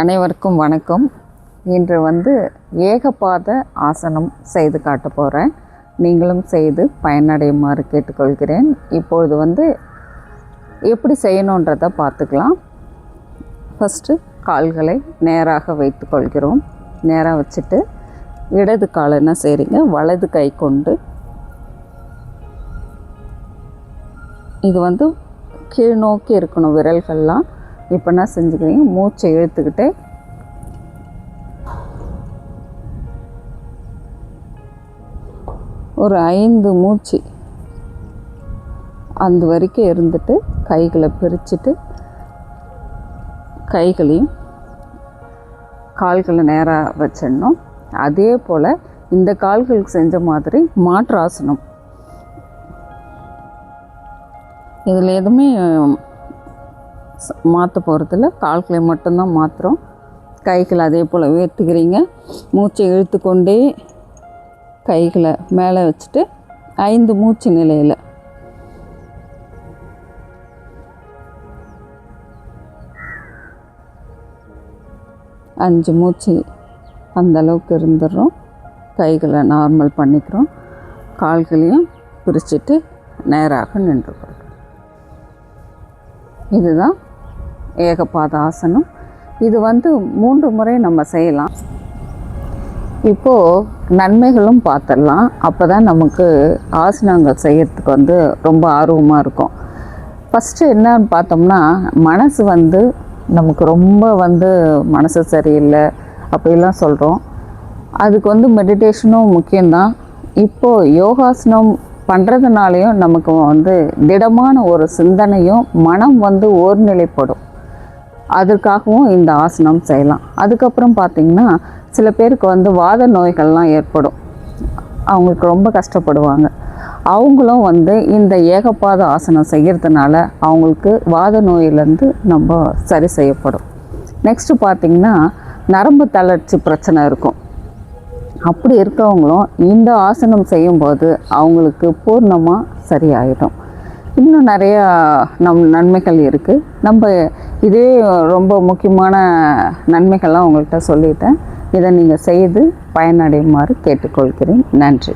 அனைவருக்கும் வணக்கம். இன்று வந்து ஏகபாத ஆசனம் செய்து காட்ட போகிறேன் நீங்களும் செய்து பயனடையுமாறு கேட்டுக்கொள்கிறேன். இப்பொழுது வந்து எப்படி செய்யணுன்றதை பார்த்துக்கலாம். ஃபஸ்ட்டு கால்களை நேராக வைத்து கொள்கிறோம். நேராக வச்சுட்டு இடது கால் என்ன செய்கிறீங்க வலது கை கொண்டு இது வந்து கீழ் நோக்கி இருக்கணும் விரல்கள்லாம். இப்போ என்ன செஞ்சுக்கிறீங்க மூச்சை இழுத்துக்கிட்டு. ஒரு ஐந்து மூச்சு அந்த வரைக்கும் இருந்துட்டு கைகளை பிரிச்சுட்டு கைகளையும் கால்களை நேராக வச்சிடணும். அதே போல் இந்த கால்களுக்கு செஞ்ச மாதிரி மாற்றாசனம். இதில் எதுவுமே மாற்ற போகிறதில்ல கால்களை மட்டும்தான் மாற்றுறோம் கைகளை அதே போல் உயர்த்துக்கிறீங்க மூச்சை இழுத்து கொண்டே கைகளை மேலே வச்சுட்டு ஐந்து மூச்சு நிலையில். அஞ்சு மூச்சு அந்த அளவுக்கு இருந்துடுறோம். கைகளை நார்மல் பண்ணிக்கிறோம். கால்களையும் பிரிச்சுட்டு நேராக நின்றுக்கிறோம். இதுதான் ஏகபாதாசனம். இது வந்து மூன்று முறை நம்ம செய்யலாம். இப்போது நன்மைகளும் பார்த்துடலாம். அப்போ தான் நமக்கு ஆசனங்கள் செய்கிறதுக்கு வந்து ரொம்ப ஆர்வமாக இருக்கும். ஃபஸ்ட்டு என்னன்னு பார்த்தோம்னா மனசு வந்து நமக்கு ரொம்ப வந்து மனசு சரியில்லை அப்படிலாம் சொல்கிறோம் அதுக்கு வந்து மெடிடேஷனும் முக்கியம்தான். இப்போது யோகாசனம் பண்ணுறதுனாலையும் நமக்கு வந்து திடமான ஒரு சிந்தனையும் மனம் வந்து ஒருநிலைப்படும். அதற்காகவும் இந்த ஆசனம் செய்யலாம். அதுக்கப்புறம் பார்த்திங்கன்னா சில பேருக்கு வந்து வாத நோய்கள்லாம் ஏற்படும். அவங்களுக்கு ரொம்ப கஷ்டப்படுவாங்க. அவங்களும் வந்து இந்த ஏகப்பாத ஆசனம் செய்கிறதுனால அவங்களுக்கு வாத நோயிலேருந்து நம்ம சரி செய்யப்படும். நெக்ஸ்ட்டு பார்த்திங்கன்னா நரம்பு தளர்ச்சி பிரச்சனை இருக்கும். அப்படி இருக்கவங்களும் இந்த ஆசனம் செய்யும்போது அவங்களுக்கு பூர்ணமாக சரியாயிடும். இன்னும் நிறையா நம் நன்மைகள் இருக்குது நம்ம இதே ரொம்ப முக்கியமான நன்மைகள்லாம் உங்கள்கிட்ட சொல்லிட்டேன். இதை நீங்கள் செய்து பயனடையுமாறு கேட்டுக்கொள்கிறேன். நன்றி.